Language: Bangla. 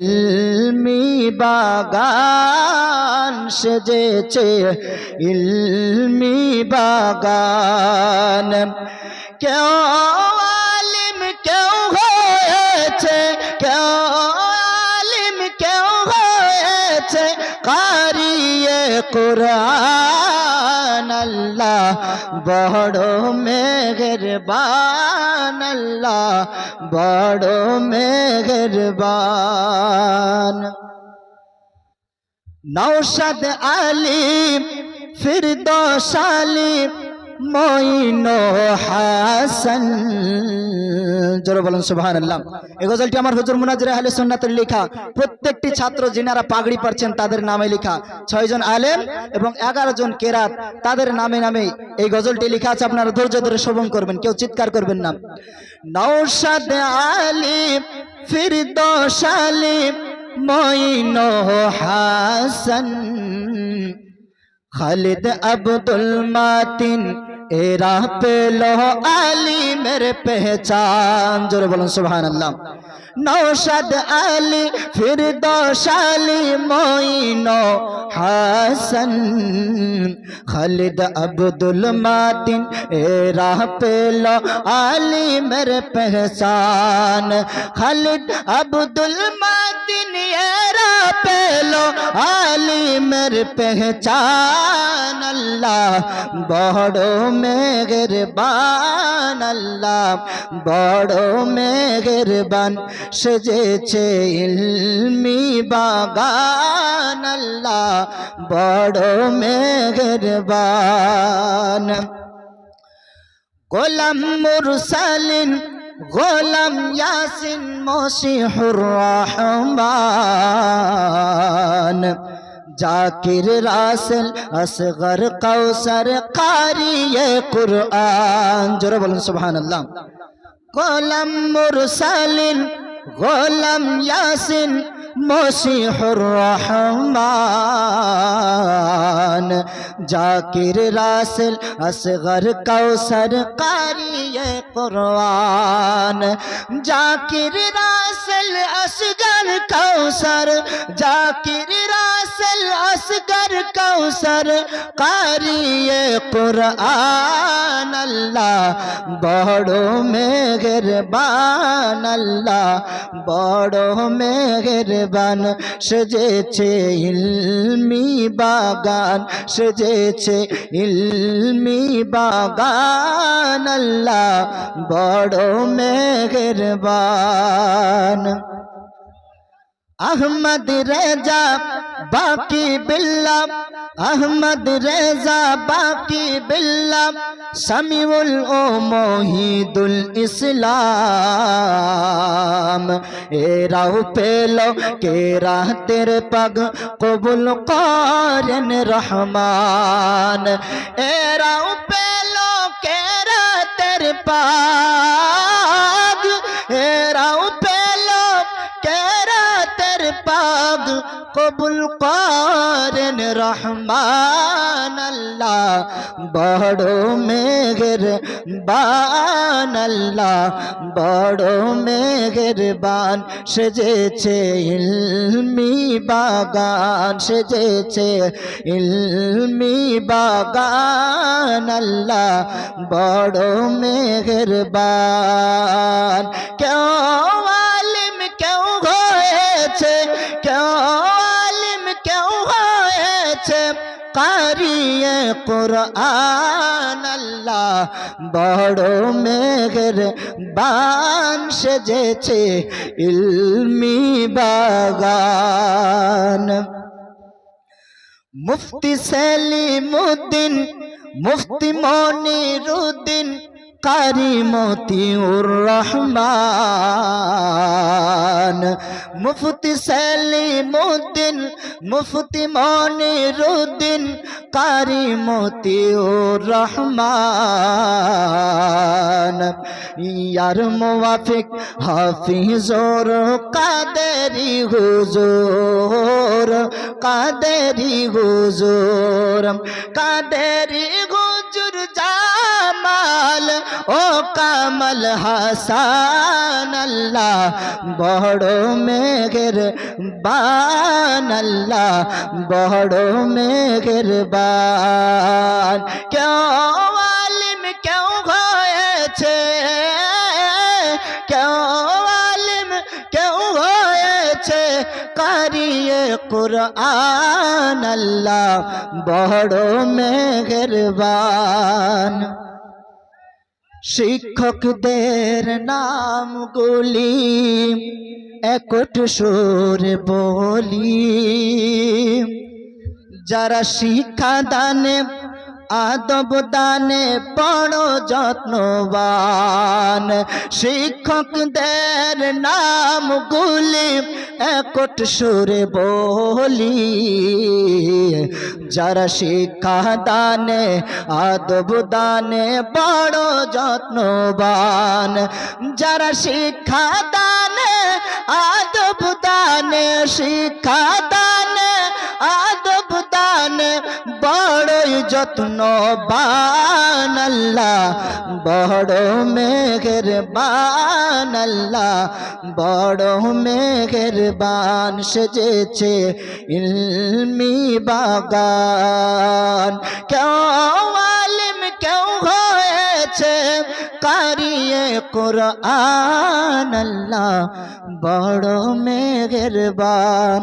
ইলমি বাগান সেজেছে। ইলমি বাগান। কেউ আলিম, কেউ হয়েছে। কেউ আলিম, কেউ হয়েছে। কারিয়ে কোরআন। বড় মেঘরবান আল্লাহ বড় মেঘরবান নৌসাদ আলিম ফিরদোস আলিম মইন হাসান। এই গজলটি আমার সুন্নাতের লেখা। প্রত্যেকটি ছাত্র যিনারা পাগড়ি পাচ্ছেন তাদের নামে লেখা। ছয়জন আলেম এবং এগারো জন কেরাত, তাদের নামে নামে এই গজলটি লেখা আছে। আপনারা ধৈর্য ধরে শ্রবণ করবেন, কেউ চিৎকার করবেন না। মইন হাসান। খালিদ আব্দুল মাতিন এরা পেল আলিমের পেহচান। জোরে বলুন সুবহান নৌশাদ আলী ফিরদোস আলী মইন হাসান, খালিদ আব্দুল মাতিন এরা পেল আলিমের পেহচান খালিদ আব্দুল মাতিন এরা পেল আলিমের পেহচান আল্লাহ বড় মেঘরবান আল্লাহ বড় মেঘরবান সেজেছে ইলমি বাগান আল্লাহ, বড় মেঘরবান গোলাম মুরসালিন, গোলাম ইয়াসিন মসিহুর রহমান। জাকির রাসেল, আসগর কৌসর কারিয়ে কুরআন। জোরে বলুন সুবহানাল্লাহ। গোলাম মুরসালিন গোলাম ইয়াসিন মসিহুর রহমান, জাকির রাসেল আসগর কৌসর কারিয়ে কুরআন, জাকির রাসেল আসগর কৌসর জাকির রাসেল আসগর কৌসর কারিয়ে কুরআন আল্লাহ, বড় মেঘরবান আল্লাহ, বড় মেঘরবান সেজেছে ইলমি বাগান, সেজেছে ইলমি বাগান আল্লাহ, বড় মেঘরবান আহমদ রেজা বাকি বিল্লা, আহমদ রেজা বাকি বিল্লা, সামিউল ও মহিদুল ইসলাম। এরাও পেল কে রাতের পাগ কবুল করেন রহমান। এরাও পেল পাগ কবুল করেন রহমান আল্লাহ। বড় মেঘের বান আল্লাহ, বড় মেঘের বান সেজেছে ইলমি বাগান, সেজেছে ইলমি বাগান আল্লাহ, বড় মেঘের বান কেউ কোরআন আল্লাহ বড় মেঘের বান সেজেছে ইলমি বাগান। মুফতি সেলিমুদ্দিন মুফতি মনিরুদ্দিন কারি মতিউর রহমান। মুফতি সেলিমুদ্দিন, মুফতি মনিরুদ্দিন, কারি মতিউর রহমান। ইয়ার মুওয়াফিক হাফিজুর কাদেরি হুজুর কাদেরি হুজুর কাদেরি হুজুর জামাল ও কামল হাসান আল্লাহ, বড় মেঘের বান আল্লাহ, বড় মেঘের বান। কেউ আলিম, কেউ হয়েছে, কেউ আলিম, কেউ হয়েছে, কারিয়ে কুরআন আল্লাহ, বড় মেঘরবান শিক্ষকদের নামগুলি একট সুর বলি। যারা শিক্ষা দানে আদব দানে বড় যত্নবান। শিক্ষকদের নামগুলি একট সুরে বলি। যারা শিক্ষা দানে, আদব দানে বড় যত্নবান। যারা শিক্ষা দানে, আদব দানে শিক্ষা বড়ই যত্নবান আল্লাহ, বড় মেঘের বান আল্লাহ, বড় মেঘের বান সেজেছে ইলমি বাগান। কেউ আলিম, কেউ হয়েছে কারিয়ে কোরআন আল্লাহ, বড় মেঘের বান